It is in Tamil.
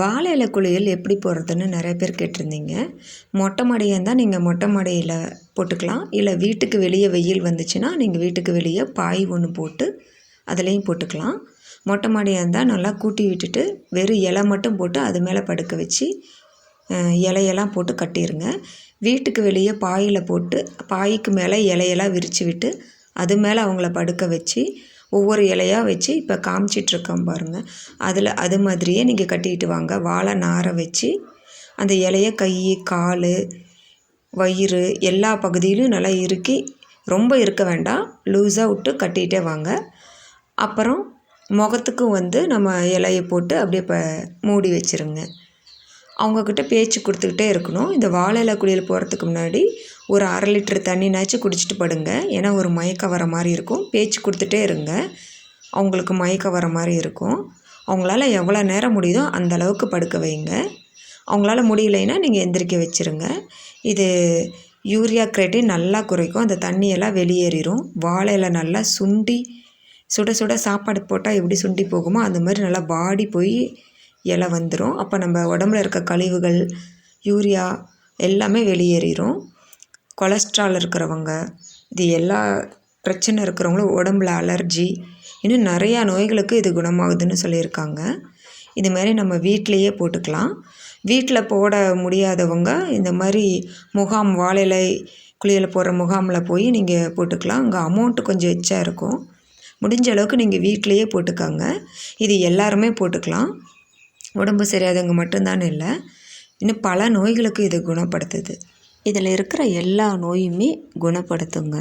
வாழை இலை குளியல் எப்படி போடுறதுன்னு நிறைய பேர் கேட்டிருந்தீங்க. மொட்டை மாடியாக இருந்தால் நீங்கள் மொட்டை மாடியில் போட்டுக்கலாம்? இல்லை வீட்டுக்கு வெளியே வெயில் வந்துச்சுன்னா நீங்கள் வீட்டுக்கு வெளியே பாய் ஒன்று போட்டு அதுலேயும் போட்டுக்கலாம். மொட்டை மாடியாக இருந்தால் நல்லா கூட்டி விட்டுட்டு வெறும் இலை மட்டும் போட்டு அது மேலே படுக்க வச்சு இலையெல்லாம் போட்டு கட்டிடுங்க வீட்டுக்கு வெளியே பாயில் போட்டு பாய்க்கு மேலே இலையெல்லாம் விரித்து விட்டு அது மேலே அவங்கள படுக்க வச்சு ஒவ்வொரு இலையாக வச்சு இப்போ காமிச்சிட்ருக்கேன் பாருங்கள் அதில் அது மாதிரியே நீங்கள் கட்டிட்டு வாங்க. வாழை நாரை வச்சு அந்த இலைய கை கால் வயிறு எல்லா பகுதியிலும் நல்லா இறுக்கி ரொம்ப இருக்க வேண்டாம். லூஸாக விட்டு கட்டிகிட்டே வாங்க. அப்புறம் முகத்துக்கும் வந்து நம்ம இலையை போட்டு அப்படியே இப்போ மூடி வச்சிருங்க. அவங்கக்கிட்ட பேச்சு கொடுத்துக்கிட்டே இருக்கணும். இந்த வாழை இலை குளியல் போகிறதுக்கு முன்னாடி ஒரு அரை லிட்டர் தண்ணினாச்சும் குடிச்சிட்டு படுங்க. ஏன்னா ஒரு மயக்கம் வர மாதிரி இருக்கும். பேச்சு கொடுத்துட்டே இருங்க. அவங்களுக்கு மயக்கம் வர மாதிரி இருக்கும். அவங்களால எவ்வளோ நேரம் முடியுதோ அந்த அளவுக்கு படுக்க வைங்க. அவங்களால முடியலைன்னா நீங்கள் எந்திரிக்க வச்சுருங்க. இது யூரியா கிரேட்டின் நல்லா குறைக்கும். அந்த தண்ணியெல்லாம் வெளியேறிடும் வாழை இலை நல்லா சுண்டி சுட சுட சாப்பாடு போட்டால் எப்படி சுண்டி போகுமோ அந்த மாதிரி நல்லா பாடி போய் இலை வந்துடும் அப்போ நம்ம உடம்புல இருக்க கழிவுகள் யூரியா எல்லாமே வெளியேறிடும் கொலஸ்ட்ரால் இருக்கிறவங்க இது எல்லா பிரச்சனை இருக்கிறவங்களும் உடம்புல அலர்ஜி இன்னும் நிறையா நோய்களுக்கு இது குணமாகுதுன்னு சொல்லியிருக்காங்க. இது மாதிரி நம்ம வீட்டிலையே போட்டுக்கலாம். வீட்டில் போட முடியாதவங்க இந்த மாதிரி முகாம் வாழை குளியல் போடுற முகாமில் போய் நீங்கள் போட்டுக்கலாம். அங்கே அமௌண்ட்டு கொஞ்சம் எச்சா இருக்கும். முடிஞ்ச அளவுக்கு நீங்கள் வீட்டிலையே போட்டுக்கோங்க. இது எல்லாருமே போட்டுக்கலாம். உடம்பு சரியாதவங்க மட்டும்தான் இல்லை இன்னும் பல நோய்களுக்கு இது குணப்படுத்துது. இதில் இருக்கிற எல்லா நோயுமே குணப்படுத்துங்க.